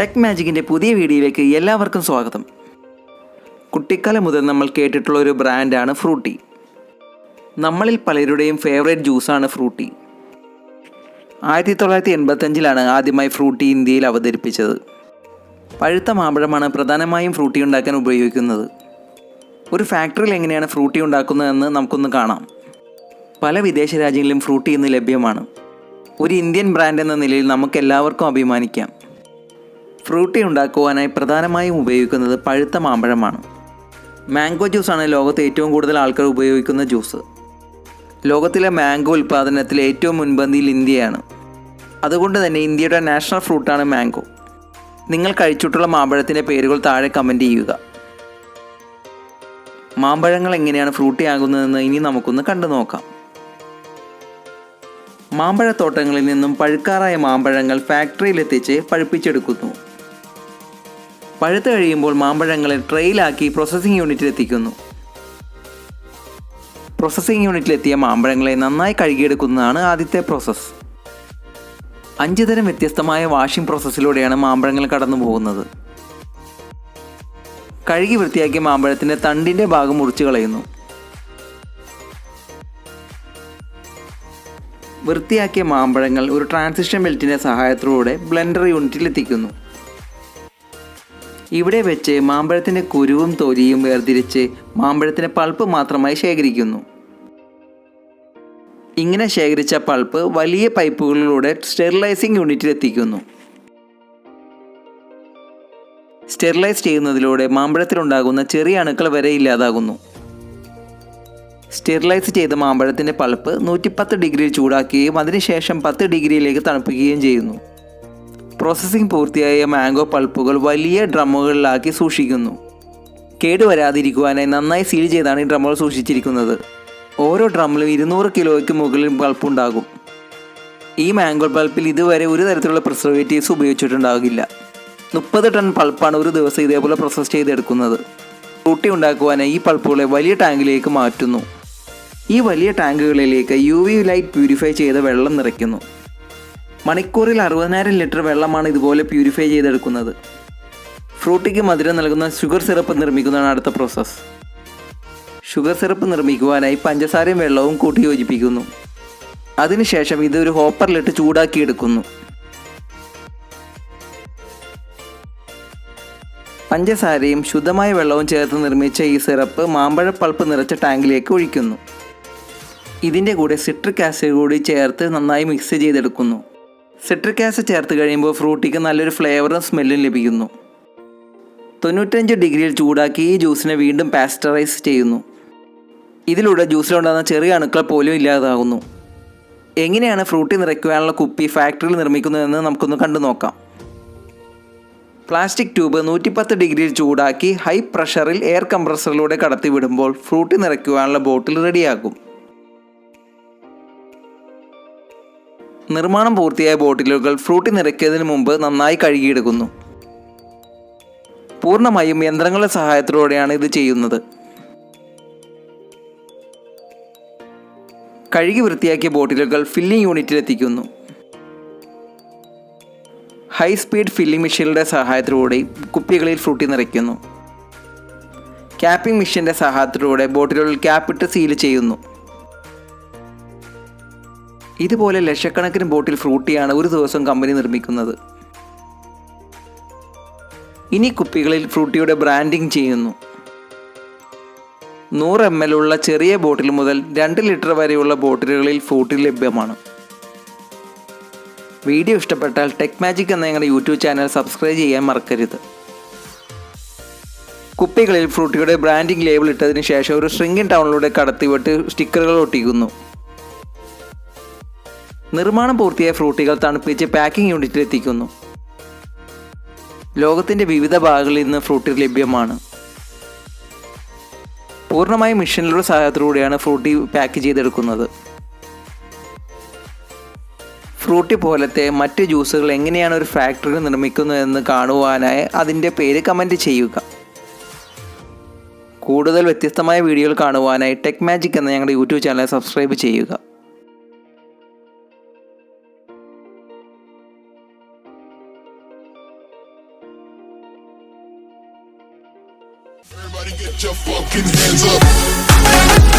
Tech മാജിക്കിന്റെ പുതിയ വീഡിയോയിലേക്ക് എല്ലാവർക്കും സ്വാഗതം. കുട്ടിക്കാലം മുതൽ നമ്മൾ കേട്ടിട്ടുള്ള ഒരു ബ്രാൻഡാണ് ഫ്രൂട്ടി. നമ്മളിൽ പലരുടെയും ഫേവറേറ്റ് ജ്യൂസാണ് ഫ്രൂട്ടി. ആയിരത്തി തൊള്ളായിരത്തി എൺപത്തഞ്ചിലാണ് ആദ്യമായി ഫ്രൂട്ടി ഇന്ത്യയിൽ അവതരിപ്പിച്ചത്. പഴുത്ത മാമ്പഴമാണ് പ്രധാനമായും ഫ്രൂട്ടി ഉണ്ടാക്കാൻ ഉപയോഗിക്കുന്നത്. ഒരു ഫാക്ടറിയിൽ എങ്ങനെയാണ് ഫ്രൂട്ടി ഉണ്ടാക്കുന്നതെന്ന് നമുക്കൊന്ന് കാണാം. പല വിദേശ രാജ്യങ്ങളിലും ഫ്രൂട്ടി ഇന്ന് ലഭ്യമാണ്. ഒരു ഇന്ത്യൻ ബ്രാൻഡ് എന്ന നിലയിൽ നമുക്കെല്ലാവർക്കും അഭിമാനിക്കാം. ഫ്രൂട്ടി ഉണ്ടാക്കുവാനായി പ്രധാനമായും ഉപയോഗിക്കുന്നത് പഴുത്ത മാമ്പഴമാണ്. മാംഗോ ജ്യൂസാണ് ലോകത്ത് ഏറ്റവും കൂടുതൽ ആൾക്കാർ ഉപയോഗിക്കുന്ന ജ്യൂസ്. ലോകത്തിലെ മാംഗോ ഉൽപ്പാദനത്തിൽ ഏറ്റവും മുൻപന്തിയിൽ ഇന്ത്യയാണ്. അതുകൊണ്ട് തന്നെ ഇന്ത്യയുടെ നാഷണൽ ഫ്രൂട്ടാണ് മാംഗോ. നിങ്ങൾ കഴിച്ചിട്ടുള്ള മാമ്പഴത്തിന്റെ പേരുകൾ താഴെ കമന്റ് ചെയ്യുക. മാമ്പഴങ്ങൾ എങ്ങനെയാണ് ഫ്രൂട്ടി ആകുന്നതെന്ന് ഇനി നമുക്കൊന്ന് കണ്ടു നോക്കാം. മാമ്പഴത്തോട്ടങ്ങളിൽ നിന്നും പഴുക്കാറായ മാമ്പഴങ്ങൾ ഫാക്ടറിയിലെത്തിച്ച് പഴുപ്പിച്ചെടുക്കുന്നു. പഴുത്ത് കഴിയുമ്പോൾ മാമ്പഴങ്ങളെ ട്രെയിലാക്കി പ്രോസസ്സിംഗ് യൂണിറ്റിൽ എത്തിക്കുന്നു. പ്രോസസ്സിംഗ് യൂണിറ്റിലെത്തിയ മാമ്പഴങ്ങളെ നന്നായി കഴുകിയെടുക്കുന്നതാണ് ആദ്യത്തെ പ്രോസസ്സ് അഞ്ച് തരം വ്യത്യസ്തമായ വാഷിംഗ് പ്രോസസ്സിലൂടെയാണ് മാമ്പഴങ്ങൾ കടന്നു പോകുന്നത്. കഴുകി വൃത്തിയാക്കിയ മാമ്പഴത്തിന്റെ തണ്ടിന്റെ ഭാഗം മുറിച്ചു കളയുന്നു. വൃത്തിയാക്കിയ മാമ്പഴങ്ങൾ ഒരു ട്രാൻസിഷൻ ബെൽറ്റിന്റെ സഹായത്തിലൂടെ ബ്ലെൻഡർ യൂണിറ്റിൽ എത്തിക്കുന്നു. ഇവിടെ വെച്ച് മാമ്പഴത്തിന്റെ കുരുവും തൊലിയും വേർതിരിച്ച് മാമ്പഴത്തിന്റെ പൾപ്പ് മാത്രമായി ശേഖരിക്കുന്നു. ഇങ്ങനെ ശേഖരിച്ച പൾപ്പ് വലിയ പൈപ്പുകളിലൂടെ സ്റ്റെറിലൈസിംഗ് യൂണിറ്റിൽ എത്തിക്കുന്നു സ്റ്റെറിലൈസ് ചെയ്യുന്നതിലൂടെ മാമ്പഴത്തിലുണ്ടാകുന്ന ചെറിയ അണുക്കൾ വരെ ഇല്ലാതാകുന്നു. സ്റ്റെറിലൈസ് ചെയ്ത മാമ്പഴത്തിന്റെ പൾപ്പ് നൂറ്റിപ്പത്ത് ഡിഗ്രിയിൽ ചൂടാക്കുകയും അതിനുശേഷം പത്ത് ഡിഗ്രിയിലേക്ക് തണുപ്പിക്കുകയും ചെയ്യുന്നു. പ്രോസസ്സിംഗ് പൂർത്തിയായ മാംഗോ പൾപ്പുകൾ വലിയ ഡ്രമ്മുകളിലാക്കി സൂക്ഷിക്കുന്നു. കേടുവരാതിരിക്കുവാനായി നന്നായി സീൽ ചെയ്താണ് ഈ ഡ്രമ്മുകൾ സൂക്ഷിച്ചിരിക്കുന്നത്. ഓരോ ഡ്രമ്മിലും ഇരുന്നൂറ് കിലോയ്ക്ക് മുകളിൽ പൾപ്പുണ്ടാകും ഈ മാംഗോ പൾപ്പിൽ ഇതുവരെ ഒരു തരത്തിലുള്ള പ്രിസർവേറ്റീവ്സ് ഉപയോഗിച്ചിട്ടുണ്ടാകില്ല. മുപ്പത് ടൺ പൾപ്പാണ് ഒരു ദിവസം ഇതേപോലെ പ്രോസസ്സ് ചെയ്തെടുക്കുന്നത്. റൂട്ടി ഉണ്ടാക്കുവാനായി ഈ പൾപ്പുകളെ വലിയ ടാങ്കിലേക്ക് മാറ്റുന്നു. ഈ വലിയ ടാങ്കുകളിലേക്ക് യു വി ലൈറ്റ് പ്യൂരിഫൈ ചെയ്ത വെള്ളം നിറയ്ക്കുന്നു. മണിക്കൂറിൽ അറുപതിനായിരം ലിറ്റർ വെള്ളമാണ് ഇതുപോലെ പ്യൂരിഫൈ ചെയ്തെടുക്കുന്നത്. ഫ്രൂട്ടിക്ക് മധുരം നൽകുന്ന ഷുഗർ സിറപ്പ് നിർമ്മിക്കുന്നതാണ് അടുത്ത പ്രോസസ്സ് ഷുഗർ സിറപ്പ് നിർമ്മിക്കുവാനായി പഞ്ചസാരയും വെള്ളവും കൂട്ടി യോജിപ്പിക്കുന്നു. അതിനുശേഷം ഇത് ഒരു ഹോപ്പറിലിട്ട് ചൂടാക്കിയെടുക്കുന്നു. പഞ്ചസാരയും ശുദ്ധമായ വെള്ളവും ചേർത്ത് നിർമ്മിച്ച ഈ സിറപ്പ് മാമ്പഴ പൾപ്പ് നിറച്ച ടാങ്കിലേക്ക് ഒഴിക്കുന്നു. ഇതിന്റെ കൂടെ സിട്രിക് ആസിഡ് കൂടി ചേർത്ത് നന്നായി മിക്സ് ചെയ്തെടുക്കുന്നു. സിട്രിക് ആസിഡ് ചേർത്ത് കഴിയുമ്പോൾ ഫ്രൂട്ടിക്ക് നല്ലൊരു ഫ്ലേവറും സ്മെല്ലും ലഭിക്കുന്നു. തൊണ്ണൂറ്റഞ്ച് ഡിഗ്രിയിൽ ചൂടാക്കി ഈ ജ്യൂസിനെ വീണ്ടും പാസ്റ്ററൈസ് ചെയ്യുന്നു. ഇതിലൂടെ ജ്യൂസിലുണ്ടാകുന്ന ചെറിയ അണുക്കൾ പോലും ഇല്ലാതാകുന്നു. എങ്ങനെയാണ് ഫ്രൂട്ടി നിറയ്ക്കുവാനുള്ള കുപ്പി ഫാക്ടറിയിൽ നിർമ്മിക്കുന്നതെന്ന് നമുക്കൊന്ന് കണ്ടു നോക്കാം. പ്ലാസ്റ്റിക് ട്യൂബ് നൂറ്റിപ്പത്ത് ഡിഗ്രിയിൽ ചൂടാക്കി ഹൈ പ്രഷറിൽ എയർ കംപ്രസറിലൂടെ കടത്തിവിടുമ്പോൾ ഫ്രൂട്ടി നിറയ്ക്കുവാനുള്ള ബോട്ടിൽ റെഡിയാകും നിർമ്മാണം പൂർത്തിയായ ബോട്ടിലുകൾ ഫ്രൂട്ടി നിറയ്ക്കുന്നതിന് മുമ്പ് നന്നായി കഴുകിയെടുക്കുന്നു. പൂർണമായും യന്ത്രങ്ങളുടെ സഹായത്തോടെയാണ് ഇത് ചെയ്യുന്നത്. കഴുകി വൃത്തിയാക്കിയ ബോട്ടിലുകൾ ഫില്ലിംഗ് യൂണിറ്റിൽ എത്തിക്കുന്നു ഹൈ സ്പീഡ് ഫില്ലിംഗ് മെഷീനുടെ സഹായത്തിലൂടെ കുപ്പികളിൽ ഫ്രൂട്ടി നിറയ്ക്കുന്നു. ക്യാപ്പിംഗ് മെഷീന്റെ സഹായത്തിലൂടെ ബോട്ടിലുകൾ ക്യാപ്പിട്ട് സീൽ ചെയ്യുന്നു. ഇതുപോലെ ലക്ഷക്കണക്കിന് ബോട്ടിൽ ഫ്രൂട്ടിയാണ് ഒരു ദിവസം കമ്പനി നിർമ്മിക്കുന്നത്. ഇനി കുപ്പികളിൽ ഫ്രൂട്ടിയുടെ ബ്രാൻഡിംഗ് ചെയ്യുന്നു. നൂറ് എം എൽ ഉള്ള ചെറിയ ബോട്ടിൽ മുതൽ രണ്ട് ലിറ്റർ വരെയുള്ള ബോട്ടിലുകളിൽ ഫ്രൂട്ടി ലഭ്യമാണ്. വീഡിയോ ഇഷ്ടപ്പെട്ടാൽ ടെക് മാജിക് എന്ന ഞങ്ങളുടെ യൂട്യൂബ് ചാനൽ സബ്സ്ക്രൈബ് ചെയ്യാൻ മറക്കരുത്. കുപ്പികളിൽ ഫ്രൂട്ടിയുടെ ബ്രാൻഡിംഗ് ലേബിൾ ഇട്ടതിന് ശേഷം ഒരു സ്ട്രിങ്ങിൻ ടൗണിലൂടെ കടത്തിവിട്ട് സ്റ്റിക്കറുകൾ ഒട്ടിക്കുന്നു. നിർമ്മാണം പൂർത്തിയായ ഫ്രൂട്ടികൾ തണുപ്പിച്ച് പാക്കിംഗ് യൂണിറ്റിൽ എത്തിക്കുന്നു. ലോകത്തിന്റെ വിവിധ ഭാഗങ്ങളിൽ നിന്ന് ഫ്രൂട്ടി ലഭ്യമാണ്. പൂർണമായും മെഷീനുകളുടെ സഹായത്തിലൂടെയാണ് ഫ്രൂട്ടി പാക്ക് ചെയ്തെടുക്കുന്നത്. ഫ്രൂട്ടി പോലത്തെ മറ്റ് ജ്യൂസുകൾ എങ്ങനെയാണ് ഒരു ഫാക്ടറി നിർമ്മിക്കുന്നതെന്ന് കാണുവാനായി അതിന്റെ പേര് കമന്റ് ചെയ്യുക. കൂടുതൽ വ്യത്യസ്തമായ വീഡിയോകൾ കാണുവാനായി ടെക് മാജിക് എന്ന ഞങ്ങളുടെ യൂട്യൂബ് ചാനൽ സബ്സ്ക്രൈബ് ചെയ്യുക. Everybody get your fucking hands up.